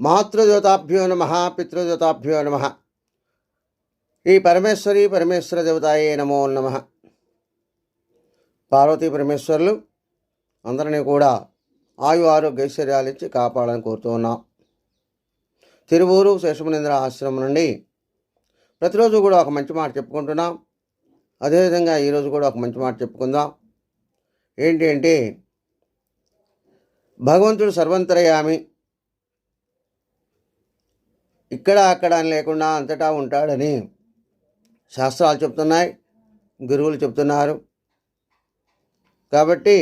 మాతృదేవతాభ్యో నమ పితృదేవతాభ్యో నమ. ఈ పరమేశ్వరి పరమేశ్వర దేవతాయే నమో నమ. పార్వతీ పరమేశ్వరులు అందరినీ కూడా ఆయు ఆరోగ్య ఐశ్వర్యాలు ఇచ్చి కాపాడాలని కోరుతూ ఉన్నాం. తిరువూరు శేషమునేంద్ర ఆశ్రమం నుండి ప్రతిరోజు కూడా ఒక మంచి మాట చెప్పుకుంటున్నాం. అదేవిధంగా ఈరోజు కూడా ఒక మంచి మాట చెప్పుకుందాం. ఏంటి అంటే భగవంతుడు సర్వంతరయామి ఇక్కడ అక్కడ అని లేకుండా అంతటా ఉంటాడని శాస్త్రాలు చెప్తున్నాయి గురువులు చెప్తున్నారు. కాబట్టి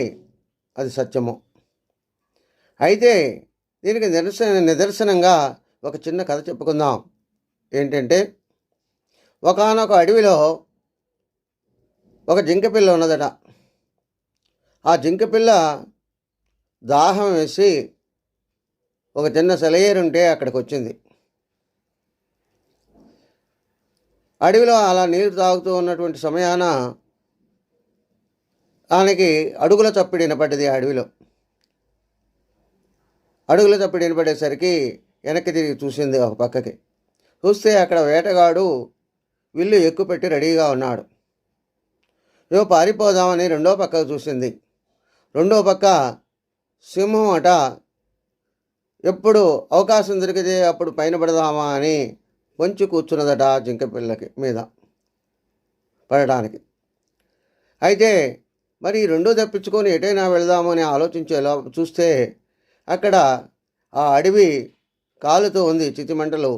అది సత్యము. అయితే దీనికి నిదర్శన నిదర్శనంగా ఒక చిన్న కథ చెప్పుకుందాం. ఏంటంటే ఒకనొక అడవిలో ఒక జింకపిల్ల ఉన్నదట. ఆ జింకపిల్ల దాహం వేసి ఒక చిన్న సెలయేరుంటే అక్కడికి వచ్చింది అడవిలో అలా నీరు తాగుతూ ఉన్నటువంటి సమయాన ఆయనకి అడుగుల చప్పుడు వినపడ్డది ఆ అడవిలో. అడుగుల చప్పుడు వినపడేసరికి వెనక్కి తిరిగి చూసింది ఒక పక్కకి. చూస్తే అక్కడ వేటగాడు విల్లు ఎక్కుపెట్టి రెడీగా ఉన్నాడు. ఏవో పారిపోదామని రెండో పక్కకు చూసింది. రెండో పక్క సింహం అట ఎప్పుడు అవకాశం దొరికితే అప్పుడు పైన పడదామా అని వంచి కూర్చున్నదట జింకపిల్లకి మీద పడడానికి. అయితే మరి రెండో తప్పించుకొని ఎటైనా వెళదామని ఆలోచించేలా చూస్తే అక్కడ ఆ అడవి కాలుతో ఉంది చితిమంటలు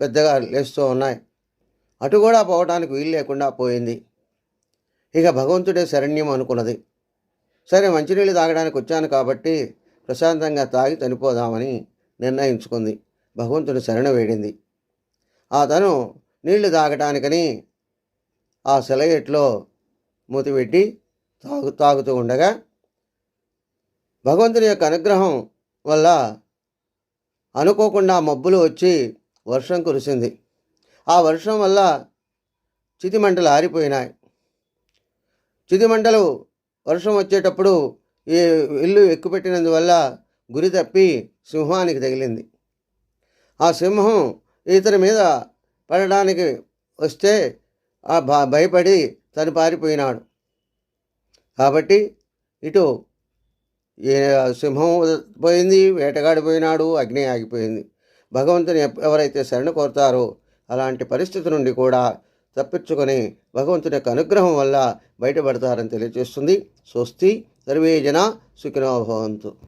పెద్దగా లేస్తూ ఉన్నాయి. అటు కూడా పోవటానికి వీలు లేకుండా పోయింది. ఇక భగవంతుడే శరణ్యం అనుకున్నది. సరే మంచినీళ్ళు తాగడానికి వచ్చాను కాబట్టి ప్రశాంతంగా తాగి చనిపోదామని నిర్ణయించుకుంది. భగవంతుడు శరణ వేడింది. అతను నీళ్ళు తాగటానికని ఆ సెలయేట్లో మూతిపెట్టి తాగు తాగుతూ ఉండగా భగవంతుని యొక్క అనుగ్రహం వల్ల అనుకోకుండా మబ్బులు వచ్చి వర్షం కురిసింది. ఆ వర్షం వల్ల చితిమంటలు ఆరిపోయినాయి. చితిమంటలు వర్షం వచ్చేటప్పుడు ఈ ఇల్లు ఎక్కుపెట్టినందువల్ల గురి తప్పి సింహానికి తగిలింది. ఆ సింహం ఇతని మీద పడడానికి వస్తే ఆ భ- భయపడి తను పారిపోయినాడు. కాబట్టి ఇటు సింహం పోయింది వేటగాడిపోయినాడు అగ్ని ఆగిపోయింది. భగవంతుని ఎవరైతే శరణ కోరుతారో అలాంటి పరిస్థితి నుండి కూడా తప్పించుకొని భగవంతుని యొక్క అనుగ్రహం వల్ల బయటపడతారని తెలియజేస్తుంది. స్వస్తి సర్వే జన సుఖినోభవంతు